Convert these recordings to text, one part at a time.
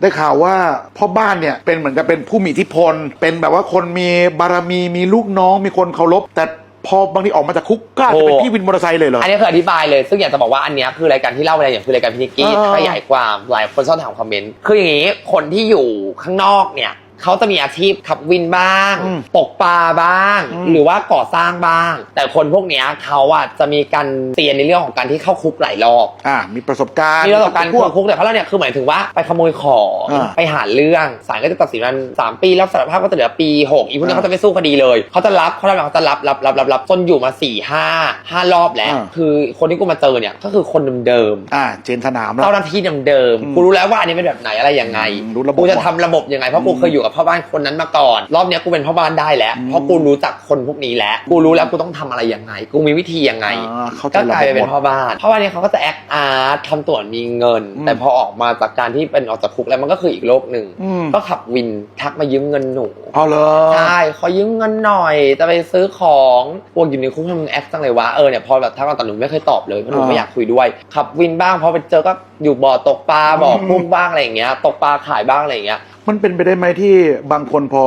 ได้ข่าวว่าพ่อบ้านเนี่ยเป็นเหมือนกับเป็นผู้มีอิทธิพล เป็นแบบว่าคนมีบารมีมีลูกน้องมีคนเคารพแต่พอบางทีออกมาจากคุกก็อาจจะเป็นโอ้พี่วินมอเตอร์ไซค์เลยเหรออันนี้คืออธิบายเลย ซึ่งอยากจะบอกว่าอันเนี้ยคือรายการที่เล่าไปแล้วอย่างคือรายการพินิกกี้เออขยายความหลายคนชอบถามคอมเมนต์คืออย่างนี้คนที่อยู่ข้างนอกเนี่ย เขาจะมีอาชีพขับวินบ้าง อืมตกปลาบ้าง อืม หรือว่าก่อสร้างบ้าง แต่คนพวกเนี้ยเขาอะจะมีการเตียนในเรื่องของการที่เข้าคุกหลายรอบ อ่ามีประสบการณ์มีประสบการณ์พวเข้ากคุกแต่เขาเนี่ยคือหมายถึงว่าไปขโมยของอ่าไปหาเรื่องศาลก็จะตัดสินมันสามปีรับสารภาพก็จะเหลือปีหกอีกพวกนี้อ่าเขาจะไม่สู้คดีเลยเขาจะรับเขาจะรับเขาจะรับรับรับรับรับจนอยู่มาสี่ห้าห้ารอบแล้ว อ่า คือคนที่กูมาเจอเนี่ยก็คือคนเดิมอ่าเจนสนามๆแล้ว เจ้าหน้าที่เดิมอืมๆกูรู้แล้วว่าอันนี้เป็นแบบไหนอะไรยังไงอืมรู้ระบบ กูจะทำระบบยังไงเพราะกูเคยอยู่กับพ่อบ้านคนนั้นมาก่อน รอบเนี้ยกูเป็นพ่อบ้านได้แล้วอืมเพราะกูรู้จักคนพวกนี้แล้ว กูรู้แล้วกูต้องทำอะไรยังไง กูมีวิธียังไง อ่าเข้าใจก็กลายไประบบเป็นพ่อบ้านพ่อบ้านเนี่ยเขาก็จะแอคอาร์ตทำตัวมีเงิน อืม แต่พอออกมาจากการที่เป็นออกจากคุกแล้วมันก็คืออีกโลกหนึ่ง อืมก็ขับวินทักมายืมเงินหนู เอาเลย ใช่ขอยืมเงินหน่อย จะไปซื้อของพวกอยู่ในคุกทำมึงแอคจังเลยวะ เออเนี่ยพอแบบทักมาแต่หนูไม่เคยตอบเลยเพราะหนูไม่อยากคุยด้วย ขับวินบ้างพอไปเจอก็อยู่บ่อตกปลาบ่อกุ้งบ้างอะไรอย่างเงี้ย ตกปลาขายบ้างอะไรอย่างเงี้ย มันเป็นไปได้ไหมที่บางคนพอ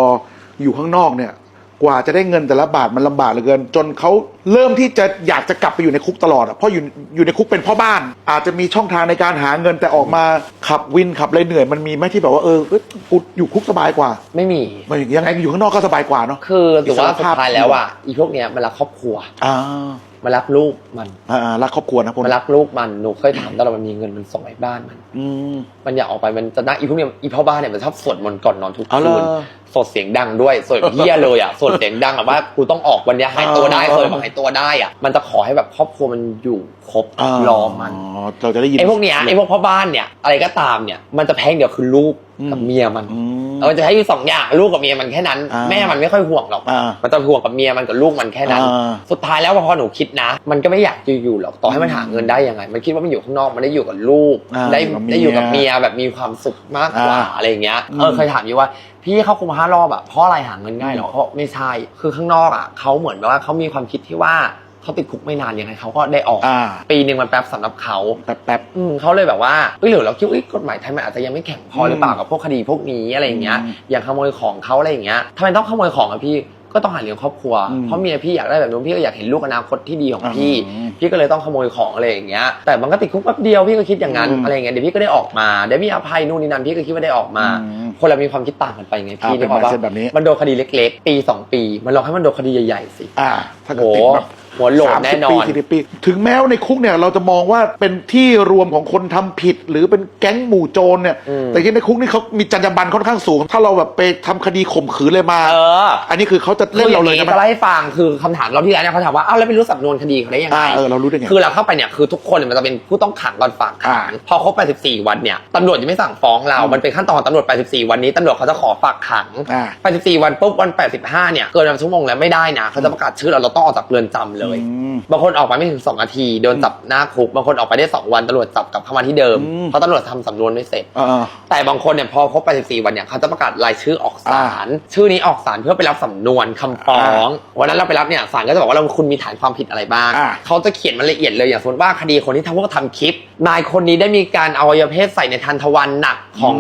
อยู่ข้างนอกเนี่ย กว่าจะได้เงินแต่ละบาทมันลำบากเหลือเกิน จนเขาเริ่มที่จะอยากจะกลับไปอยู่ในคุกตลอดอะเพราะอยู่อยู่ในคุกเป็นพ่อบ้าน อาจจะมีช่องทางในการหาเงินแต่ออกมาขับวินขับอะไรเหนื่อยมันมีไหมที่แบบว่าเออเอ้ยกูอยู่คุกสบายกว่าไม่มี มันยังไงอยู่ข้างนอกก็สบายกว่าเนาะ คือถือว่าอิสรสุภาพดท้ายแล้วอะอีพวกเนี้ยมันรักครอบครัว อ่า มันรักลูกมันอ่ารักครอบครัวนะพวกมันนี้รักลูกมันหนูเคยถามตลอดมันมีเงินมันส่งไปบ้านมัน อืม มันอยากออกไปมันจะนั่งอีพวกเนี้ยอีพ่อบ้านเนี่ยมันชอบสวดมนต์ก่อนนอนทุกเอาเลคืยน สวดเสียงดังด้วยสวดเฮี้ยเลยอะสวดเสียงดังแบบว่ากูต้องออกวันเนี้ยหายตัวได้เออเคยบอกหายตัวได้อะมันจะขอให้แบบครอบครัวมันอยู่ครบารอมันเราจะได้ยินไอ้พวกเนี้ยไอ้พวกพ่อบ้านเนี่ยอะไรก็ตามเนี่ยมันจะแพงเดียวคือลูกกับอืมเมียมันอืมเออมันจะให้อยู่สองอย่างลูกกับเมียมันแค่นั้นอ่าแม่มันไม่ค่อยห่วงหรอกอ่ามันจะห่วงกับเมียมันกับลูกมันแค่นั้นอ่าสุดท้ายแล้วพอหนูคิดนะ มันก็ไม่อยากจะอยู่หรอกต่อให้มันหาเงินได้ยังไง มันคิดว่ามันอยู่ข้างนอกมันได้อยู่กับลูกอ่าได้อยู่กับเมียได้อยู่กับเมียแบบมีความสุขมากกว่าอ่าอะไรอย่างเงี้ยอืมเออเคยถามอยู่ว่า พี่เข้าคุมห้ารอบอะเพราะอะไรหาเงินง่ายเหรอเขาบอกไม่ใช่คือข้างนอกอะเขาเหมือนแบบว่าเขามีความคิดที่ว่าเขาติดคุกไม่นานยังไงเขาก็ได้ออก อ่า ปีหนึ่งมันแป๊บสำหรับเขาแป๊บแป๊บอืมเขาเลยแบบว่าเอ้ยหรือเราคิดว่าเอ้ยกฎหมายไทยมันอาจจะยังไม่แข็งพอหรือเปล่าอืมกับพวกคดีพวกนี้อะไรอย่างเงี้ยอืมอย่างขโมยของเขาอะไรอย่างเงี้ยทำไมต้องขโมยของอะพี่ก็ต้องหาเลี้ยงครอบครัวอืมเพราะเมียพี่อยากได้แบบนู้นพี่ก็อยากเห็นลูกอนาคตที่ดีของพี่ อืมพี่ก็เลยต้องขโมยของอะไรอย่างเงี้ยแต่มันก็ติดคุกแป๊บเดียวพี่ก็คิดอย่างนั้นอืมอะไรอย่างเงี้ยเดี๋ยวพี่ก็ได้ออกมาได้มีอภัยนู่นนี่นั่นพี่ก็คิดว่าได้ออกมา อืม คนเรามีความคิดต่างกันไปไงอ่าพี่เป็นึนกออกปะ mindset แบบนี้ มันโดนคดีเล็กๆ ปีสองปี มันลองให้มันโดนคดีใหญ่ๆสิ อ่า ถ้าเกิโหดติดแบบ หัวโหลดสามแน่สิบนอปีนสี่สิบปี ถึงแม้ว่าในคุกเนี่ยเราจะมองว่าเป็นที่รวมของคนทำผิด หรือเป็นแก๊งหมู่โจรเนี่ยอืมแต่ที่ในคุกนี่เขามีจรรยาบรรณค่อนข้างสูง ถ้าเราแบบไปทำคดีข่มขืนเลยมา เออ อันนี้คือเขาจะเล่นเราเลยคือนะอางจะเล่าให้ฟังคือคำถามรอบที่แล้วเนี่ยเขาถามว่าอ้าวแล้วไม่รู้สำนวนคดีเขาได้ยังไงอ่าเออเรารู้ได้ไงคือเราเข้าไปเนี่ยคือทุกคนเนี่ยมันจะเป็นผู้ต้องขังก่อนฝากขังอ่าพอครบ84วันเนี่ยตำรวจยังไม่สั่งฟ้องเราอืมมันเป็นขั้นตอนตำรวจ84วันนี้ตำรวจเขาจะขอฝากขังอ่า84วันปุ๊บวัน85เนี่ยเกินวันชั่วโมงแล้วไม่ได้นะเขาจะประกาศชื่อเราเราต้องออกจากเรือนจำเลย อืม บางคนออกไปไม่ถึง2นาทีโดนจับหน้าคุกบางคนออกไปได้2วันตำรวจจับกลับเข้ามาที่เดิมอืม เพราะตำรวจทำสำนวนไม่เสร็จ อ่า แต่บางคนเนี่ยพอครบ84วันเนี่ยเขาจะประกาศรายชื่อออกศาลชื่อนี้ออกศาลเพื่อไปรับสำนวนคำฟ้องวันนั้นเราไปรับเนี่ยศาลก็จะบอกว่าเราคุณมีฐานความผิดอะไรบ้างอ่า เขาจะเขียนมาละเอียดเลยอย่างสมมติว่าคดีคนที่ทำพวกทำคลิปนายคนนี้ได้มีการเอาอวัยวะเพศใส่ในทันทวันหนักของ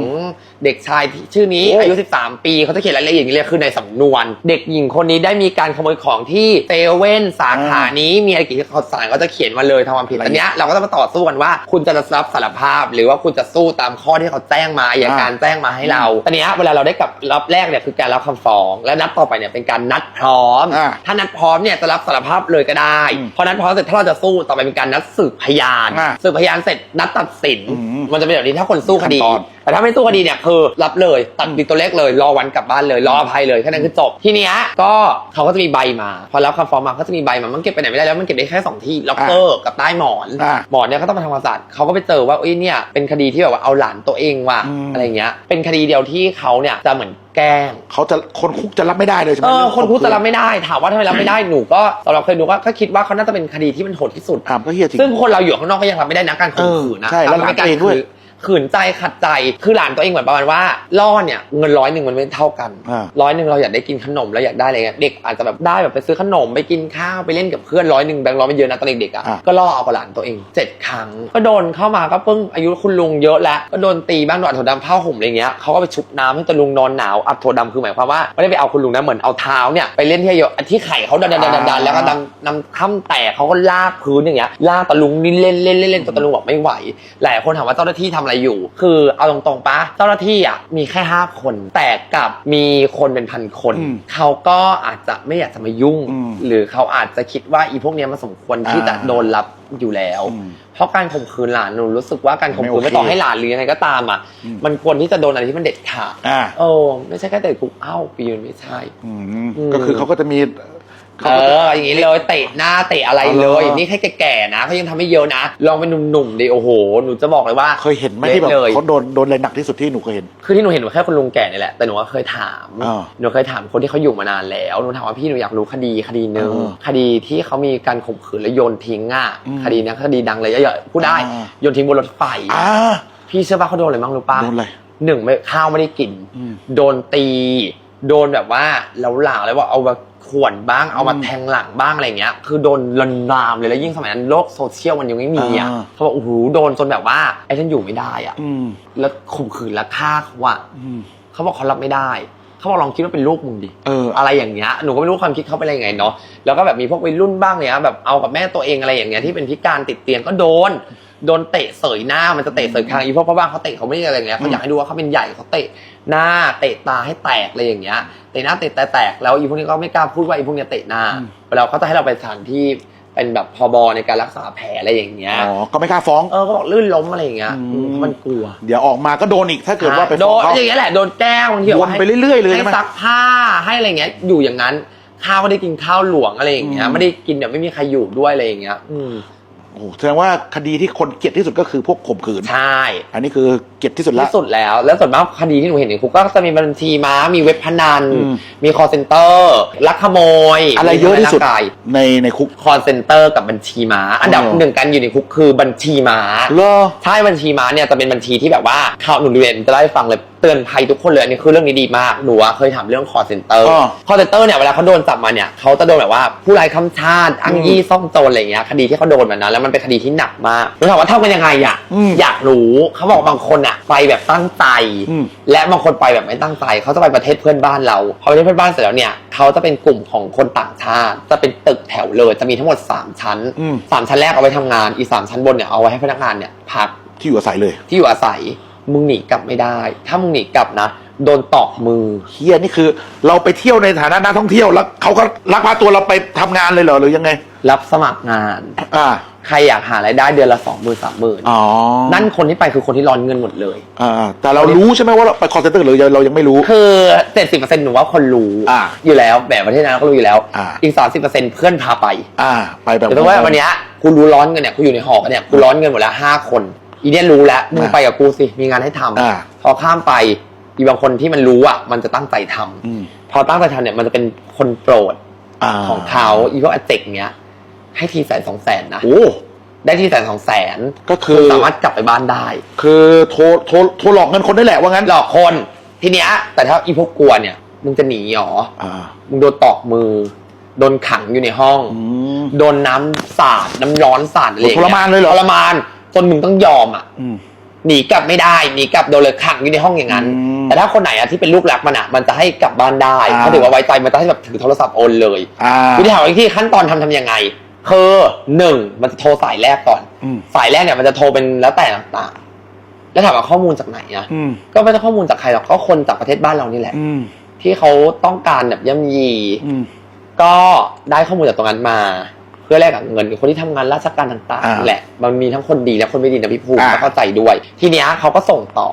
เด็กชายที่ชื่อนี้โอ้อายุ 13 ปีเขาจะเขียนรายละเอียดอย่างนี้เลยคือในสำนวน เด็กหญิงคนนี้ได้มีการขโมยของที่เซเว่นสาขานี้มีอะไรกี่เขาศาลก็จะเขียนมาเลยทำความผิดอันเนี้ยเราก็จะมาต่อสู้กันว่า คุณจะรับสารภาพ หรือว่าคุณจะสู้ตามข้อที่เขาแจ้งมาอายการแจ้งมาให้เราตอนเนี้ยเวลาเราได้กลับรับแรกเนี่ยคือการรับคำฟ้อง และนัดต่อไปเนี่ยเป็นการนัดพร้อมอ่าถ้านัดพร้อมเนี่ยจะรับสารภาพเลยก็ได้อืมพอนัดพร้อมเสร็จถ้าเราจะสู้ต่อไปเป็นการนัดสืบพยานอ่าสืบพยานเสร็จนัดตัดสินอืมมันจะเป็นแบบนี้ถ้าคนสู้คดีขั้นตอน แต่ถ้าไม่สู้คดีเนี่ยคือรับเลยตัดปิดตัวเลขเลยรอวันกลับบ้านเลยรออภัยเลยแค่นั้นคือจบทีเนี้ยก็เขาก็จะมีใบมา พอรับคำฟ้องมาเขาจะมีใบมามันเก็บไปไหนไม่ได้แล้วมันเก็บได้แค่สองที่ล็อกเกอร์กับใต้หมอนอ่าหมอนเนี่ยก็ต้องมาทำความสะอาดเขาก็ไปเจอว่าเอ้ยเนี่ยเป็นคดีที่แบบว่าเอาหลานตัวเองว่ะอืม อะไรเงี้ยเป็นคดีเดียวที่เขาเนี่ยจะเหมือนแกล้ง เขาจะคนคุกจะรับไม่ได้เลยใช่ไหมเออรื่งคนพูดข่มจะรับไม่ได้ถามว่าทำไมรับไม่ได้หนูก็สำหรับเคยหนูก็ก็คิดว่าเขาน่าจะเป็นคดีที่มันโหดที่สุด อ่าก็เฮียจริง ซึ่งคนเราอยู่ข้างนอกก็ยังรับไม่ได้นะการข่มขืนนะเออใช่แล้วทำให้หลานตัวเองด้วยคือ ขืนใจขัดใจคือหลานตัวเองเหมือนประมาณว่าล่อเนี่ยเงินร้อยหนึ่งมันไม่เท่ากันอ่า ร้อยหนึ่งเราอยากได้กินขนมเราอยากได้อะไรเงี้ยเด็กอาจจะแบบได้แบบไปซื้อขนมไปกินข้าวไปเล่นกับเพื่อนร้อยหนึ่งแบงค์ร้อยมันเยอะนะตอนเด็กๆอะอ่าก็ล่อเอากับหลานตัวเองเจ็ดครั้ง ก็โดนเข้ามาก็เพิ่งอายุคุณลุงเยอะแล้วก็โดนตีบ้างโดนอัดถั่วดำผ้าห่มอะไรเงี้ยเขาก็ไปชุบน้ำให้ตะลุงนอนหนาวอัดถั่วดำคือหมายความว่าไม่ได้ไปเอาคุณลุงนะเหมือนเอาเท้าเนี่ยไปเล่นที่เยอะที่ไข่เขาดันดันดันดันแล้วก็ดันนำค่ำแตกเขาก็ลากพื้นอย่างเงี้ยลากตะลุงนี่เล่นเล่นเล่นเล่นจนตะลุงบอกไม่ไหว หลายคนถามว่าเจ้าหน้าที่ทำอะไรอยู่ คือเอาตรงๆปะเจ้าหน้าที่อะมีแค่ห้าคน แต่กลับมีคนเป็นพันคน อืมเขาก็อาจจะไม่อยากจะมายุ่ง อืมหรือเขาอาจจะคิดว่าอีพวกเนี้ยมันสมควรที่จะอ่าโดนรับอยู่แล้ว อืม เพราะการข่มขืนหลานหนูรู้สึกว่าการข่มขืนไม่โอเคไม่ต่อให้หลานหรือยังไงก็ตามอะ อืม มันควรที่จะโดนอะไรที่มันเด็ดขาดอ่า โอ้ไม่ใช่แค่ติดคุกเอ้าปีนไม่ใช่ อืมอืมก็คือเขาก็จะมี เอออย่างนี้เลยเตะหน้าเตะอะไรเลยอ๋อนี่แค่แก่ๆนะเขายังทำไม่เยอะนะ ลองเป็นหนุ่มๆดิโอ้โหหนูจะบอกเลยว่าเคยเห็นไหมที่แบบเละเลยเขาโดนโดนอะไรหนักที่สุดที่หนูเคยเห็น คือที่หนูเห็นหนูแค่คุณลุงแก่นี่แหละแต่หนูก็เคยถามอ่าหนูเคยถามคนที่เขาอยู่มานานแล้วหนูถามว่าพี่หนูอยากรู้คดีคดีหนึ่งอ่าคดีที่เขามีการข่มขืนแล้วโยนทิ้งอะอืมคดีเนี้ยคดีดังเลยเยอะๆพูดได้อ่าโยนทิ้งบนรถไฟอ่าพี่เชื่อป่ะเขาโดนอะไรบ้างรู้ป่ะโดนอะไรหนึ่งไม่ข้าวไม่ได้กินอืมโดนตี โดนแบบว่าแล้วหลางเลยว่าเอามาข่วนบ้างเอามาอืมแทงหลังบ้างอะไรเงี้ย คือโดนลนลามเลยแล้วยิ่งสมัยนั้นโลกโซเชียลมันยังไม่มีอะอ่า เขาบอกโอ้โหโดนจนแบบว่าไอ้ฉันอยู่ไม่ได้อะอืมแล้วข่มขืนแล้วฆ่าเขาอะอืมเขาบอกเขารับไม่ได้ เขาบอกลองคิดว่าเป็นลูกมึงดิ เออ อะไรอย่างเงี้ย หนูก็ไม่รู้ความคิดเขาเป็นอะไรยังไงเนาะ แล้วก็แบบมีพวกวัยรุ่นบ้างเนี่ยแบบเอากับแม่ตัวเองอะไรอย่างเงี้ยที่เป็นพิการติดเตียงก็โดน โดนเตะเสยหน้ามันจะเตะเสยคางอีพวกพ่อบ้านเขาเตะเขาไม่ได้อะไรอย่างเงี้ยเขาอยากให้ดูว่าเขาเป็นใหญ่เขาเตะหน้าเตะตาให้แตกอะไรอย่างเงี้ยเตะหน้าเตะตาแตกแล้วอีพวกนี้ก็ไม่กล้าพูดว่าอีพวกเนี้ยเตะหน้าอืมเวลาเขาจะให้เราไปสถานที่เป็นแบบพบในการรักษาแผลอะไรอย่างเงี้ยอ๋อก็ไม่กล้าฟ้องเออก็บอกลื่นล้มอะไรอย่างเงี้ยอืมอืมเพราะมันกลัว เดี๋ยวออกมาก็โดนอีกถ้าเกิดว่าไปโดฟ้องนเขาอย่างเงี้ยแหละโดนแกล้งบางทีแบบวนว่าให้ไปเรื่อยๆเลยให้ใช่ไหมซักผ้าให้อะไรเงี้ยอยู่อย่างนั้นข้าวไม่ได้กินข้าวหลวงอะไรอย่างเงี้ยอืมไม่ได้กินแบบไม่มีใครอยู่ด้วยอะไรอย่างเงี้ย อืมโอ้โหแสดงว่าคดีที่คนเกลียดที่สุดก็คือพวกข่มขืน ใช่อันนี้คือเกลียดที่สุดละ ที่สุดแล้ว แล้วส่วนมากคดีที่หนูเห็นในคุกก็จะมีบัญชีม้ามีเว็บพนัน อืม มีคอร์เซนเตอร์ลักขโมยอะไรเยอะที่สุดมีทำร้ายร่างกายในในคุก คอร์เซนเตอร์กับบัญชีม้า อันดับอ๋อ หนึ่งกันอยู่ในคุกคือบัญชีม้า เหรอ ใช่บัญชีม้าเนี่ยจะเป็นบัญชีที่แบบว่าเขาหนูเรียนจะเล่าให้ฟังเลยเตือนภัยทุกคนเลยอันนี้คือเรื่องนี้ดีมากหนูอะเคยถามเรื่องคอร์เซนเตอร์อ๋อคอร์เซนเตอร์เนี่ยเวลาเขาโดนจับมาเนี่ยเขาจะโดนแบบว่าผู้ไร้คำชาติอ้างยี่ซ่องโจรอะไรอย่างเงี้ยคดีที่เขาโดนแบบนั้นแล้วมันเป็นคดีที่หนักมากหนูถามว่าเท่ากันยังไงอะอืมอยากรู้เขาบอกบางคนอะไปแบบตั้งใจ อืม และบางคนไปแบบไม่ตั้งใจเขาจะไปประเทศเพื่อนบ้านเราพอประเทศเพื่อนบ้านเสร็จแล้วเนี่ยเขาจะเป็นกลุ่มของคนต่างชาติ จะเป็นตึกแถวเลยจะมีทั้งหมดสามชั้นอืม สามชั้นแรกเอาไว้ทำงานอีกสามชั้นบนเนี่ยเอาไว้ให้พนักงานเนี่ยพัก ที่อยู่อาศัยเลย ที่อยู่อาศัย มึงหนีกลับไม่ได้ ถ้ามึงหนีกลับนะ โดนตอกมือ เฮียนี่คือ เราไปเที่ยวในฐานะนักท่องเที่ยวแล้วเขาก็ลักพาตัวเราไปทำงานเลยเหรอหรือยังไง รับสมัครงาน อ่าใครอยากหารายได้เดือนละสองหมื่นสามหมื่นอ๋อนั่นคนที่ไปคือคนที่ร้อนเงินหมดเลย อ่าแต่เรารู้ใช่ไหมว่าเราไปคอนเซนเตอร์หรือเรายังไม่รู้ คือเจ็ดสิบเปอร์เซ็นต์หนูว่าคนรู้อ่าอยู่แล้วแบบประเทศนั้นก็รู้อยู่แล้วอ่า อีกสามสิบเปอร์เซ็นต์เพื่อนพาไปอ่า ไปแบบแต่ถ้าว่าวันเนี้ยกูรู้ร้อนเงินเนี่ยกูอยู่ในหอกันเนี่ยกูร้อนเงินหมดแล้วห้าคน อีเนี่ยรู้แล้วมึงไปกับกูสิมีงานให้ทำอ่าพอข้ามไปอีบางคนที่มันรู้อะมันจะตั้งใจทำอืมพอตั้งใจทำเนี่ยมันจะเป็นคนโปรดอ่าของเขาอีพวกอเจกเนี้ย ให้ทีแสนสองแสนนะโอ้ได้ทีแสนสองแสนก็คือสามารถกลับไปบ้านได้ คือโทรโทรโทรหลอกเงินคนได้แหละว่างั้นหลอกคนทีเนี้ย แต่ถ้าอีพวกกลัวเนี่ยมึงจะหนีหรออ่ามึงโดนตอกมือโดนขังอยู่ในห้องอืมโดนน้ำสาดน้ำร้อนสาดอะไรอย่งงี้ทรมานเลยเหรอทรมานจ นมึงต้องยอมอะอืม หนีกลับไม่ได้หนีกลับโดนเลยขังอยู่ในห้องอย่างนั้น อืมแต่ถ้าคนไหนอะที่เป็นลูกรักมันอะมันจะให้กลับบ้านได้อ่าถ้าถือว่าไว้ใจมันจะให้แบบถือโทรศัพท์โอนเลยอ่า วิธีถามอีกที่ขั้นตอนทำทำยังไงคือหนึ่งมันจะโทรสายแรกก่อน อืม สายแรกเนี่ยมันจะโทรเป็นแล้วแต่ต่างๆแล้วถามว่าข้อมูลจากไหนอะอืม ก็ไม่ต้องข้อมูลจากใครหรอกก็คนจากประเทศบ้านเรานี่แหละ อืม ที่เขาต้องการแบบย่ำยี อืม ก็ได้ข้อมูลจากตรงนั้นมาเพื่อแลกกับเงินคนที่ทำงานราชการต่างอ่าๆแหละ มันมีทั้งคนดีและคนไม่ดีนะพี่ภูมิอ่าก็เข้าใจด้วย ทีเนี้ยเขาก็ส่งต่อ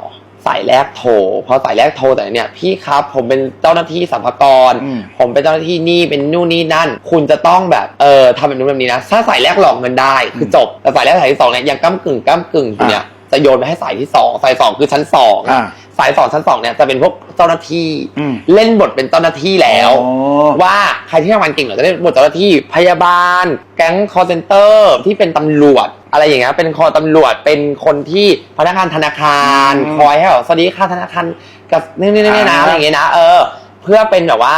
สายแรกโทรพอสายแรกโทรแต่เนี่ยพี่ครับ ผมเป็นเจ้าหน้าที่สัมภากร อืม ผมเป็นเจ้าหน้าที่นี่เป็นนู่นนี่นั่น คุณจะต้องแบบเออทำแบบนู้นแบบนี้นะถ้าสายแรกหลอกเงินได้คือจบแต่สายแรกสายที่สองเนี่ยยังก้ากึ่งก้ากึ่งอยู่เนี่ย จะโยนไปให้สายที่สองสายสองคือชั้นสองอ่าสายสองชั้นสองเนี่ยจะเป็นพวกเจ้าหน้าที่อืมเล่นบทเป็นเจ้าหน้าที่แล้ว อ๋อ ว่าใครที่ทำงานเก่งเหรอจะได้บทเจ้าหน้าที่พยาบาล แก๊งคอร์เซนเตอร์ที่เป็นตำรวจ อะไรอย่างเงี้ยเป็นคอตำรวจเป็นคนที่พนักงานธนาคารอืมคอยให้แบบสวัสดีค่ะธนาคารกับนี่นี่นี่นะอ่า อะไรอย่างเงี้ยนะเออ เพื่อเป็นแบบว่า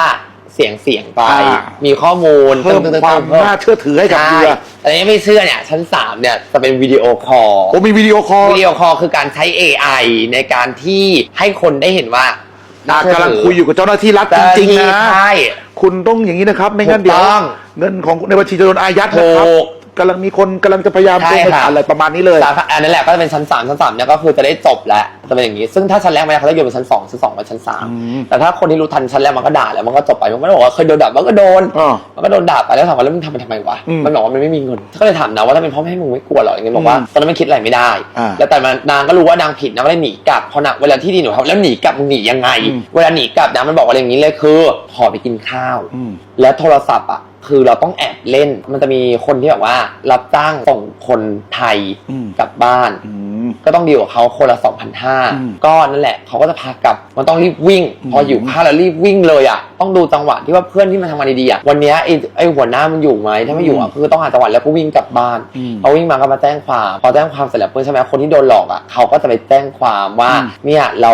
เสียงเสียงไป อ่ามีข้อมูลเพิ่มตึ้งๆๆความเพิ่มน่าเชื่อถือให้กับเหใช่ยื่อแต่นี้ไม่เชื่อเนี่ยชั้นสามเนี่ยจะเป็นวิดีโอคอล โอ้มีวิดีโอคอลวิดีโอคอลคือการใช้ AI ในการที่ให้คนได้เห็นว่าอะกำลังคุยอยู่กับเจ้าหน้าที่รัฐจริงๆนะ ใช่ คุณต้องอย่างนี้นะครับ ไม่งั้นถูเดี๋กยวต้อง เงินของในบัญชีจะโดนอายัดนะครับถูก กำลังมีคนกำลังจะพยายามใช่โกงไปค่ะ อะไรประมาณนี้เลย สามอันนั้นแหละก็จะเป็นชั้นสามชั้นสามเนี่ยก็คือจะได้จบแล้วจะเป็นอย่างนี้ ซึ่งถ้าชั้นแรกไม่ได้เขาจะโยนเป็นชั้นสองชั้นสองเป็นชั้นสามอืม แต่ถ้าคนที่รู้ทันชั้นแรกมันก็ด่าแล้วมันก็จบไปมันไม่ได้บอกว่าเคยโดนด่ามันก็โดน อ่า มันก็โดนด่าไปแล้วถามว่าแล้วมึงทำไปทำไมวะ อืมมันบอกว่ามันไม่มีเงินก็เลยถามนะว่าถ้าเป็นเพ่อแม่มึงไม่กลัวเหรออย่างเงี้ยบอกว่าอืมตอนนั้นมันคิดอะไรไม่ได้ อ่าแล้วแต่มันนางก็รู้ว่านางผิดนางก็เลยหนีกลับเพราะนางเวลาที่ดีหนูทำแล้วหนีกลับมึงหนียังไง อืม เวลาหนีกลับนะมันบอกว่าอย่างนี้เลยคือขอไปกินข้าว อืม แล้วโทรศัพท์อะ คือเราต้องแอบเล่น มันจะมีคนที่แบบว่า รับจ้างส่งคนไทยอืม กลับบ้าน อืม ก็ต้องดีลกับเขาคนละ2 5 0อืม0ก็นั่นแหละเขาก็จะพากลับมันต้องรีบวิ่งอืมพออยู่ข้าวแล้วรีบวิ่งเลยอะต้องดูจังหวะที่ว่าเพื่อนที่มาทำงานดีๆอะวันเนี้ยไอ้ไอ้หัวหน้ามันอยู่ไหมถ้าไม่อยู่อะคือต้องหาจังหวะแล้วก็วิ่งกลับบ้านอืมพอวิ่งมาก็มาแจ้งความพอแจ้งความเสร็จแล้วเพื่อนใช่ไหมคนที่โดนหลอกอะเขาก็จะไปแจ้งความว่าอืมเนี่ยเรา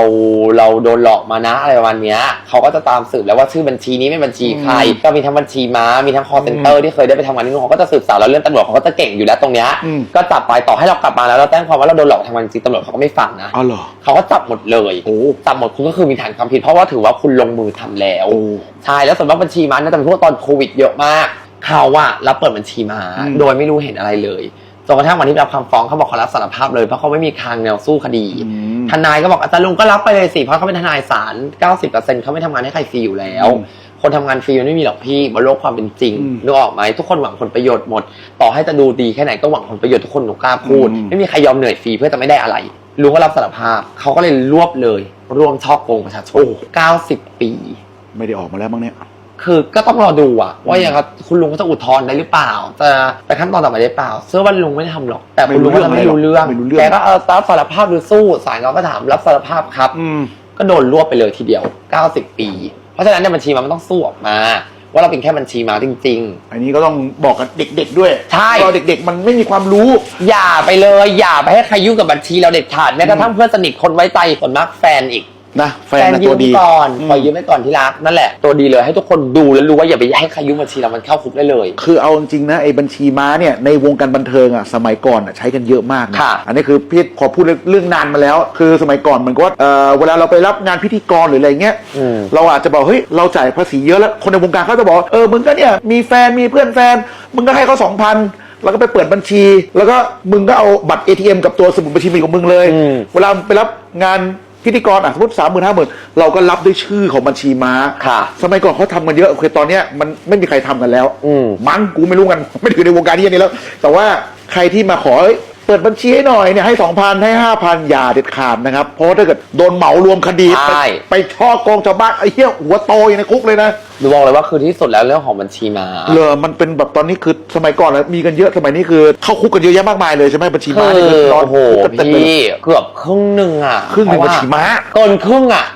เราโดนหลอกมานะอะไรประมาณเนี้ยเขาก็จะตามสืบแล้วว่าชื่อบัญชีนี้ไม่บัญชีใคร ก็มีทั้งบัญชีม้ามีทั้ง call center ที่เคยได้ไปทำงานที่นู่นเขาก็จะสืบสาวแล้วเรื่องตำรวจเขาก็จะเก่งอยู่แล้วตรงเนี้ยอืมก็จับไปต่อให้เรากลับมาแล้วเราแจ้งความว่าเราโดนหลอกทำงานจริงตำรวจเขาก็ไม่ฟังนะอ๋อเหรอเขาก็จับหมดเลยโอ้จับหมดคุณก็คือมีฐานความผิด เพราะว่าถือว่าคุณลงมือทำแล้วโอ้ใช่แล้วสำหรับบัญชีม้านะแต่เป็นพวกตอนโควิดเยอะมากเขาอะรับเปิดบัญชีม้าอืมโดยไม่รู้เห็นอะไรเลยจนกระทั่งวันที่รับคำฟ้องเขาบอกเขารับสารภาพเลยเพราะเขาไม่มีทางแนวสู้คดีอืมทนายก็บอกอาจารย์ลุงก็รับไปเลยสิเพราะเขาเป็นทนายศาล90%เขาไม่ทำงานให้ใครฟรีอยู่แล้วอืม คนทำงานฟรีมันไม่มีหรอกพี่บนโลกความเป็นจริงอืมนึกออกไหมทุกคนหวังผลประโยชน์หมด ต่อให้จะดูดีแค่ไหนก็หวังผลประโยชน์ทุกคนหนูกล้าพูดอืมไม่มีใครยอมเหนื่อยฟรีเพื่อจะไม่ได้อะไรลุงก็รับสารภาพเขาก็เลยรวบเลยร่วมช่อโกงประชาชน90 ปี ไม่ได้ออกมาแล้วมั้งเนี่ยคือก็ต้องรอดูอะว่าอย่างนั้นคุณลุงเขาจะอุทธรณ์ได้หรือเปล่า จะไปขั้นตอนต่อไปได้เปล่าเชื่อว่าลุงไม่ได้ทำหรอก แต่คุณลุงก็จะไม่รู้เรื่องไม่รู้เรื่องแกก็เออรับสารภาพหรือสู้ศาลเขาก็ถามรับสารภาพครับอืมก็โดนรวบไปเลยทีเดียว 90 ปี เพราะฉะนั้นในยบัญชีมันต้องสู้ออกมา ว่าเราเป็นแค่บัญชีมาจริง อันนี้ก็ต้องบอกกับเด็ก ๆ ด้วยใช่ เพราะเด็ก ๆ มันไม่มีความรู้ ๆ อย่าไปเลย อย่าไปให้ใครยุ่งกับบัญชีเราเด็ดขาดแม้กระทั่งเพื่อนสนิทคนไว้ใจส่วนมากแฟนอีก นะแฟนนะยืตัวมดี ก่อนอืม ปล่อยยืมไว้ก่อนที่รักนั่นแหละ ตัวดีเลยให้ทุกคนดูแล้วรู้ว่าอย่าไปให้ใครยุ่งบัญชีเรามันเข้าคุกได้เลย คือเอาจริงๆนะไอ้บัญชีม้าเนี่ยในวงการบันเทิงอะสมัยก่อนอะใช้กันเยอะมากนะค่ะอันนี้คือพี่ขอพูดเรื่องนานมาแล้ว คือสมัยก่อนเหมือนกับว่าเออเวลาเราไปรับงานพิธีกรหรืออะไรเงี้ยอืม เราอาจจะบอกเฮ้ยเราจ่ายภาษีเยอะแล้วคนในวงการเขาจะบอกเออมึงก็เนี่ยมีแฟนมีเพื่อนแฟน มึงก็ให้เขาสองพันแล้วก็ไปเปิดบัญชี แล้วก็มึงก็เอาบัตร ATM กับตัวสมุดบัญชีมีของมึงเลยอืมเวลาไปรับงาน พิธีกรอะสมมติสามหมื่นห้าหมื่นเราก็รับด้วยชื่อของบัญชีม้าค่ะสมัยก่อนเขาทำกันเยอะโอเคตอนเนี้ยมันไม่มีใครทำกันแล้วอืม มั้งกูไม่รู้กัน ไม่ได้อยู่ในวงการที่นี้แล้ว แต่ว่าใครที่มาขอเอ้ย เปิดบัญชีให้หน่อยเนี่ยให้สองพันให้ห้าพันอย่าเด็ดขาดนะครับ เพราะว่าถ้าเกิดโดนเหมารวมคดี ใช่ ไปไปช่อกงชาวบ้านไอ้เหี้ยหัวโตอยู่ในคุกเลยนะดูบอกเลยว่าคือที่สุดแล้วเรื่องของบัญชีมาเลอมันเป็นแบบตอนนี้คือสมัยก่อนนะมีกันเยอะสมัยนี้คือเข้าคุกกันเยอะแยะมากมายเลยใช่ไหมบัญชีม้าคืนี่อคือนอนโอ้โหคุกกันเต็มเลยพี่เกือบครึ่งหนึ่งอะครึ่งหนึ่งเพาะบัญชีม้า เกินครึ่งอะ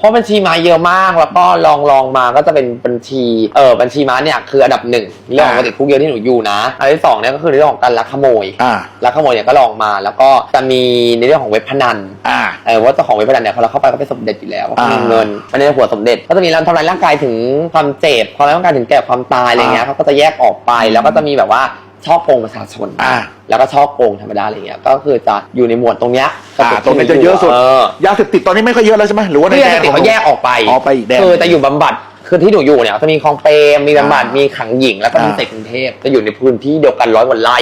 เพราะบัญชีม้าเยอะมากแล้วก็ลองลองมาก็จะเป็นบัญชีเออบัญชีม้าเนี่ยคืออันดับหนึ่งเรื่องของการติดคุกเยอะที่หนูอยู่นะอันที่สองเนี่ยก็คือเรื่องของการลักขโมยอ่าลักขโมยเนี่ยก็ลองมาแล้วก็จะมีในเรื่องของเว็บพนันอ่าเออว่าเจ้าของเว็บพนันเนี่ยพอเราเข้าไปก็เป็นสมเด็จอยู่แล้วอ่ามีเงินมันในหัวสมเด็จก็จะมีการทำลายร่างกายถึงความเจ็บความร่างกายถึงแก่ความตายอะไรเงี้ยอ่าเขาก็จะแยกออกไปแล้วก็จะมีแบบว่า ช่อโกงประชาชนอ่า แล้วก็ช่อโกงธรรมดาอะไรเงี้ยก็คือจะอยู่ในหมวดตรงเนี้ยอ่าตรงนี้จะเยอะสุดเออยาเสพติดตอนนี้ไม่ค่อยเยอะแล้วใช่ไหมหรือว่าในที่แดยานเสพติดของเขาแยกออกไปอ๋อไปอีกแดนคือจะอยู่บำบัดคือที่หนูอยู่เนี่ยจะมีคลองเปรมมีบำบัดอ่ามีมีขังหญิงแล้วก็มีอ่า เสกกรุงเทพจะอยู่ในพื้นที่เดียวกันร้อยกว่าไร่